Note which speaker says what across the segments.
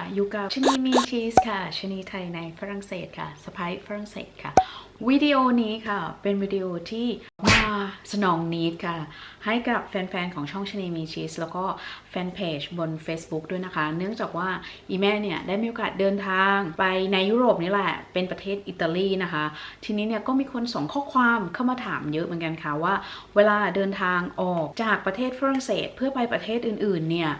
Speaker 1: ค่ะอยู่กับชนีมีชีสค่ะชนีไทยในฝรั่งเศสค่ะสไปฝรั่งเศสค่ะ วิดีโอนี้ค่ะ เป็นวิดีโอที่มาสนองนิดค่ะ ให้กับแฟนๆ ของช่องชนีมีชีสแล้วก็แฟนเพจบน Facebook ด้วยนะคะ เนื่องจากว่าอีแม่เนี่ย ได้มีโอกาสเดินทางไปในยุโรปนี่แหละ เป็นประเทศอิตาลีนะคะ ทีนี้เนี่ยก็มีคนส่งข้อความเข้ามาถามเยอะเหมือนกันค่ะว่า เวลาเดินทางออกจากประเทศฝรั่งเศสเพื่อไปประเทศอื่นๆเนี่ย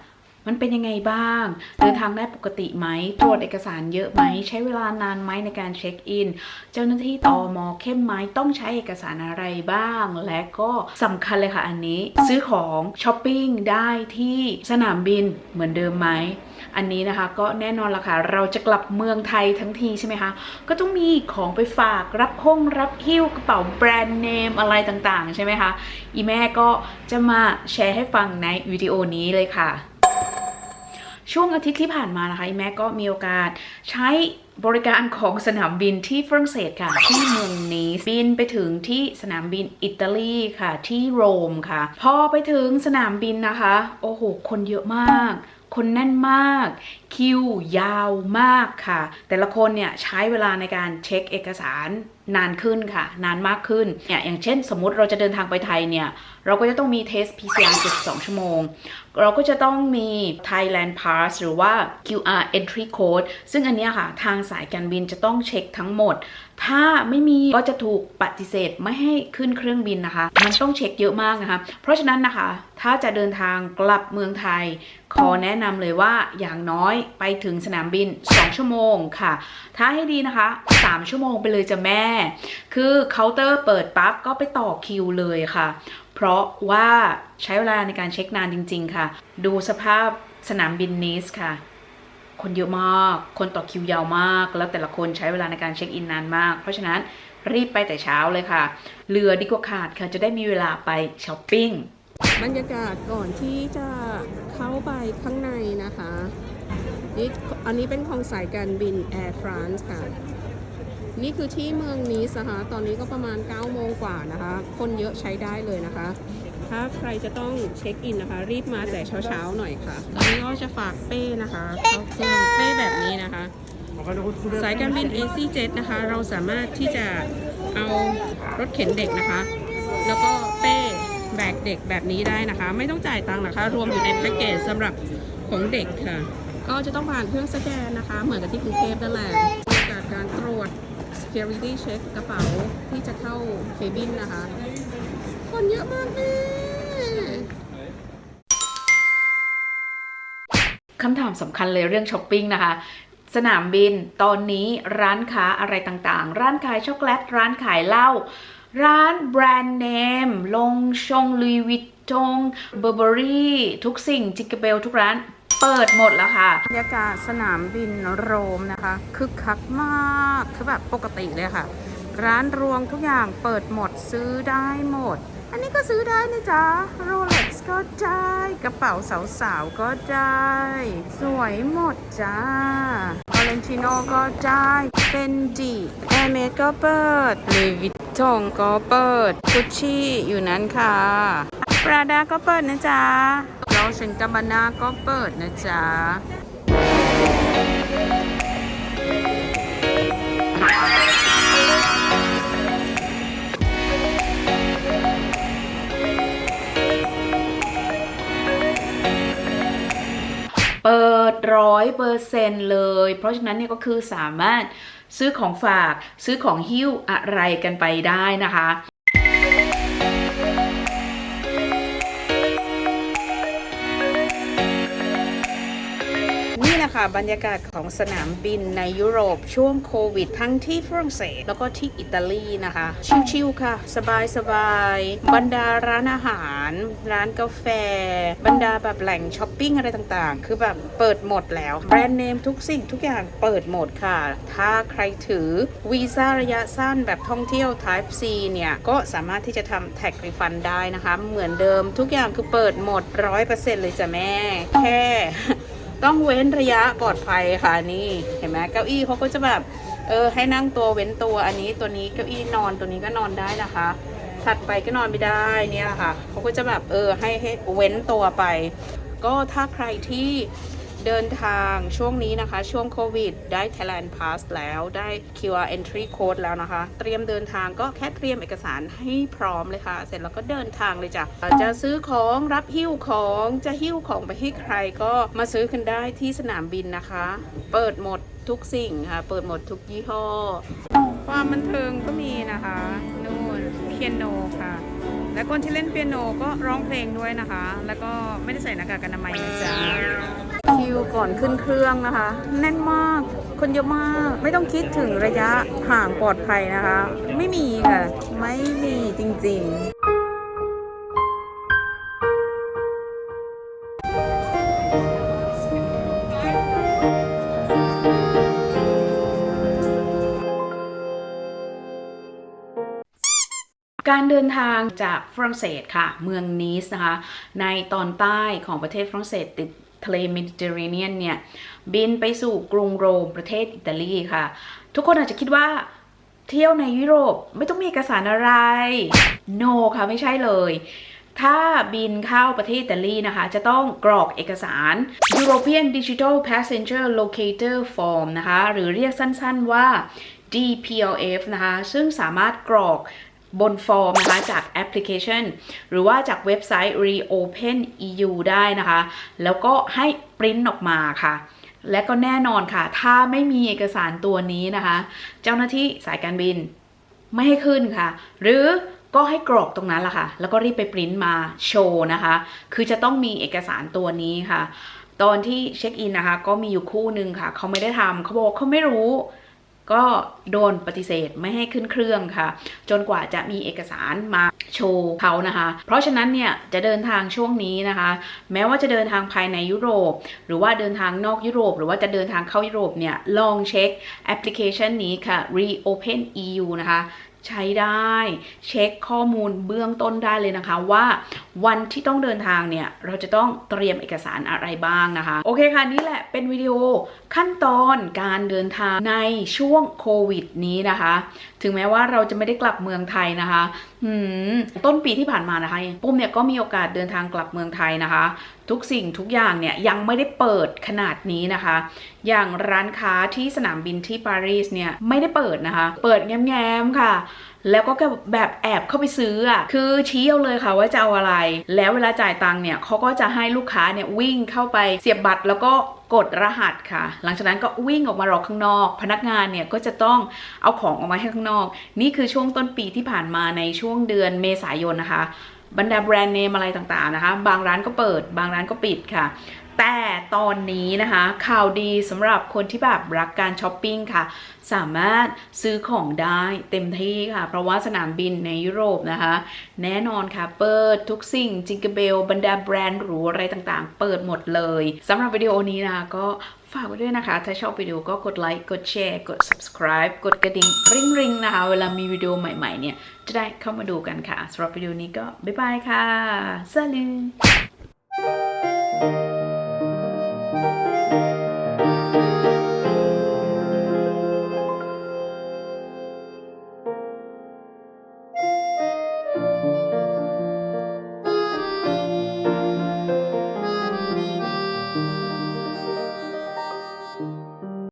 Speaker 1: มันเป็นยังไงบ้าง เดินทางได้ปกติไหม ตรวจเอกสารเยอะไหม ใช้เวลานานไหมในการเช็คอิน เจ้าหน้าที่ตอมอเข้มไหมต้องใช้เอกสารอะไรบ้าง และก็สำคัญเลยค่ะอันนี้ ซื้อของช้อปปิ้งได้ที่สนามบินเหมือนเดิมไหม อันนี้นะคะก็แน่นอนละค่ะ เราจะกลับเมืองไทยทั้งทีใช่ไหมคะ ก็ต้องมีของไปฝากรับห้องรับหิ้วกระเป๋าแบรนด์เนมอะไรต่างๆ ใช่ไหมคะ อีแม่ก็จะมาแชร์ให้ฟังในวิดีโอนี้เลยค่ะ ช่วงอาทิตย์ที่ผ่านมานะคะแม่ก็มีโอกาสใช้บริการของสนามบินที่ฝรั่งเศสค่ะ ที่เมืองนีสบินไปถึงที่สนามบินอิตาลีค่ะ ที่โรมค่ะ พอไปถึงสนามบินนะคะ โอ้โห คนเยอะมาก คนแน่นมาก คิวยาวมากค่ะ แต่ละคนเนี่ยใช้เวลาในการเช็คเอกสาร นานขึ้นค่ะ นานมากขึ้นเนี่ยอย่างเช่นสมมุติเราจะเดินทางไปไทยเนี่ย เราก็จะต้องมีเทส PCR 72 ชั่วโมง เราก็จะต้องมี Thailand Pass หรือว่า QR Entry Code ซึ่งอันนี้ค่ะ ทางสายการบินจะต้องเช็คทั้งหมด ถ้าไม่มีก็จะถูกปฏิเสธไม่ให้ขึ้นเครื่องบินนะคะ มันต้องเช็คเยอะมากนะคะ เพราะฉะนั้นนะคะ ถ้าจะเดินทางกลับเมืองไทย ขอแนะนำเลยว่าอย่างน้อยไปถึงสนามบิน 2 ชั่วโมงค่ะ ถ้าให้ดีนะคะ 3 ชั่วโมงไปเลยจะแม่คือเคาน์เตอร์เปิดปั๊บก็ไปต่อคิวเลยค่ะ เพราะว่าใช้เวลาในการเช็คนานจริง ๆ ค่ะ ดูสภาพสนามบินนีสค่ะ คนเยอะมาก คนต่อคิวยาวมาก แล้วแต่ละคนใช้เวลาในการเช็คอินนานมาก เพราะฉะนั้นรีบไปแต่เช้าเลยค่ะ เรือดีกว่าขาดค่ะ จะได้มีเวลาไปช้อปปิ้ง
Speaker 2: บรรยากาศก่อนที่จะเข้าไปข้างในนะคะนี่อันนี้เป็นของสายการบิน Air France ค่ะ นี่คือที่เมืองนีสนะคะ ตอนนี้ก็ประมาณ9โมงกว่านะคะ คนเยอะใช้ได้เลยนะคะ ถ้าใครจะต้องเช็คอินนะคะ รีบมาแต่เช้าๆหน่อยค่ะ ตอนนี้ก็จะฝากเป้นะคะเข้าเครื่องเป้แบบนี้นะคะ สายการบิน ACJet นะคะ เราสามารถที่จะเอารถเข็นเด็กนะคะ แล้วก็เป้แบกเด็กแบบนี้ได้นะคะ ไม่ต้องจ่ายตังค์นะคะ รวมอยู่ในแพ็กเกจสำหรับของเด็กค่ะ ก็จะต้องผ่านเครื่องสแกนนะคะ เหมือนกับที่กรุงเทพนั่นแหละบรรยากการตรวจ security check กระเป๋าที่จะเข้าเคบินนะคะ คนเยอะมากแม่
Speaker 1: คำถามสำคัญเลยเรื่องช้อปปิ้งนะคะ สนามบินตอนนี้ร้านค้าอะไรต่างๆ ร้านขายช็อกโกแลต ร้านขายเหล้าร้านแบรนด์เนม ลงชงลุยวิตตงเบอร์เบอรี่ ทุกสิ่งจิกเกเบลทุกร้าน เปิดหมดแล้วค่ะบรรยากาศสนามบินโรมนะคะคึกคักมากคือแบบปกติเลยค่ะ ร้านรวงทุกอย่างเปิดหมดซื้อได้หมด อันนี้ก็ซื้อได้นะจ๊ะโรเล็กซ์ก็ได้ กระเป๋าสาวๆก็ได้ สวยหมดจ้าออเรนติโนก็ได้เป็นดีแอร์เมดก็เปิดลุยวิตตงก็เปิดกุชชี่อยู่นั้นค่ะปราดาก็เปิดนะจ๊ะ โรชินกาบานาก็เปิดนะจ๊ะเปิดร้อยเปอร์เซ็นเลย เพราะฉะนั้นเนี่ยก็คือสามารถซื้อของฝากซื้อของหิ้วอะไรกันไปได้นะคะ ค่ะบรรยากาศของสนามบินในยุโรปช่วงโควิด ทั้งที่ฝรั่งเศสแล้วก็ที่อิตาลีนะคะ ชิลๆค่ะ สบายๆบรรดาร้านอาหาร ร้านกาแฟ บรรดาแบบแหล่งช้อปปิ้งอะไรต่างๆ คือแบบเปิดหมดแล้วแบรนด์เนมทุกสิ่งทุกอย่างเปิดหมดค่ะ ถ้าใครถือวีซ่าระยะสั้นแบบท่องเที่ยว Type C เนี่ยก็สามารถที่จะทำแท็กรีฟันได้นะคะ เหมือนเดิมทุกอย่างคือเปิดหมด 100%เลยจ้ะแม่ แค่ ต้องเว้นระยะปลอดภัยค่ะนี่เห็นไหมเก้าอี้เขาก็จะแบบเออให้นั่งตัวเว้นตัวอันนี้ตัวนี้เก้าอี้นอนตัวนี้ก็นอนได้นะคะ ถัดไปก็นอนไม่ได้เนี่ยค่ะเขาก็จะแบบเออให้ให้เว้นตัวไป ก็ถ้าใครที่
Speaker 2: เดินทางช่วงนี้นะคะ ช่วงโควิด ได้ Thailand Pass แล้วได้ QR Entry Code แล้วนะคะ เตรียมเดินทางก็แค่เตรียมเอกสารให้พร้อมเลยค่ะ เสร็จแล้วก็เดินทางเลยจ้ะจะซื้อของรับหิ้วของจะหิ้วของไปให้ใครก็มาซื้อกันได้ที่สนามบินนะคะ เปิดหมดทุกสิ่งค่ะ เปิดหมดทุกยี่ห้อ ความบันเทิงก็มีนะคะนู่นเปียโนค่ะและคนที่เล่นเปียโนก็ร้องเพลงด้วยนะคะ แล้วก็ไม่ได้ใส่หน้ากากอนามัยนะจ๊ะ คิวก่อนขึ้นเครื่องนะคะ แน่นมากคนเยอะมาก ไม่ต้องคิดถึงระยะห่างปลอดภัยนะคะ ไม่มีค่ะ ไม่มีจริงๆ
Speaker 1: การเดินทางจากฝรั่งเศสค่ะ เมืองนีสนะคะ ในตอนใต้ของประเทศฝรั่งเศสติด ทะเลเมดิเตอร์เรเนียนเนี่ยบินไปสู่กรุงโรมประเทศอิตาลีค่ะ ทุกคนอาจจะคิดว่าเที่ยวในยุโรปไม่ต้องมีเอกสารอะไร no ค่ะไม่ใช่เลย ถ้าบินเข้าประเทศอิตาลีนะคะ จะต้องกรอกเอกสาร European Digital Passenger Locator Form นะคะ หรือเรียกสั้นๆว่า DPLF นะคะ ซึ่งสามารถกรอก บนฟอร์มนะคะจากแอปพลิเคชัน หรือว่าจากเว็บไซต์ Reopen EU ได้นะคะ แล้วก็ให้ปริ้นออกมาค่ะ และก็แน่นอนค่ะ ถ้าไม่มีเอกสารตัวนี้นะคะ เจ้าหน้าที่สายการบินไม่ให้ขึ้นค่ะ หรือก็ให้กรอกตรงนั้นแหละค่ะ แล้วก็รีบไปปริ้นมาโชว์นะคะ คือจะต้องมีเอกสารตัวนี้ค่ะ ตอนที่เช็คอินนะคะ ก็มีอยู่คู่หนึ่งค่ะ เขาไม่ได้ทำเขาบอกเขาไม่รู้ ก็โดนปฏิเสธไม่ให้ขึ้นเครื่องค่ะ จนกว่าจะมีเอกสารมาโชว์เขานะคะ เพราะฉะนั้นเนี่ยจะเดินทางช่วงนี้นะคะ แม้ว่าจะเดินทางภายในยุโรป หรือว่าเดินทางนอกยุโรป หรือว่าจะเดินทางเข้ายุโรปเนี่ยลองเช็คแอปพลิเคชันนี้ค่ะ Reopen EU นะคะ ใช้ได้ เช็คข้อมูลเบื้องต้นได้เลยนะคะ ว่าวันที่ต้องเดินทางเนี่ย เราจะต้องเตรียมเอกสารอะไรบ้างนะคะ โอเคค่ะ นี่แหละเป็นวิดีโอขั้นตอนการเดินทางในช่วงโควิดนี้นะคะ ถึงแม้ว่าเราจะไม่ได้กลับเมืองไทยนะคะต้นปีที่ผ่านมานะคะปุ้มเนี่ยก็มีโอกาสเดินทางกลับเมืองไทยนะคะ ทุกสิ่งทุกอย่างเนี่ยยังไม่ได้เปิดขนาดนี้นะคะ อย่างร้านค้าที่สนามบินที่ปารีสเนี่ยไม่ได้เปิดนะคะ เปิดแง้มๆค่ะ แล้วก็แบบแอบเข้าไปซื้ออะคือชี้เอาเลยค่ะว่าจะเอาอะไร แล้วเวลาจ่ายตังค์เนี่ยเขาก็จะให้ลูกค้าเนี่ยวิ่งเข้าไปเสียบบัตรแล้วก็กดรหัสค่ะ หลังจากนั้นก็วิ่งออกมารอข้างนอก พนักงานเนี่ยก็จะต้องเอาของออกมาให้ข้างนอก นี่คือช่วงต้นปีที่ผ่านมาในช่วงเดือนเมษายนนะคะบรรดาแบรนด์เนมอะไรต่างๆนะคะ บางร้านก็เปิด บางร้านก็ปิดค่ะ แต่ตอนนี้นะคะข่าวดีสำหรับคนที่แบบรักการช้อปปิ้งค่ะ สามารถซื้อของได้เต็มที่ค่ะ เพราะว่าสนามบินในยุโรปนะคะ แน่นอนค่ะ เปิดทุกสิ่งจิงเกเบล บรรดาแบรนด์หรูอะไรต่างๆ เปิดหมดเลยสำหรับวิดีโอนี้นะคะก็ฝากไว้ด้วยนะคะ ถ้าชอบวิดีโอก็กดไลค์ กดแชร์ กด subscribe กดกระดิ่งริงริงๆนะคะ เวลามีวิดีโอใหม่ ๆ เนี่ย จะได้เข้ามาดูกันค่ะสำหรับวิดีโอนี้ก็บ๊ายบายค่ะสวัสดี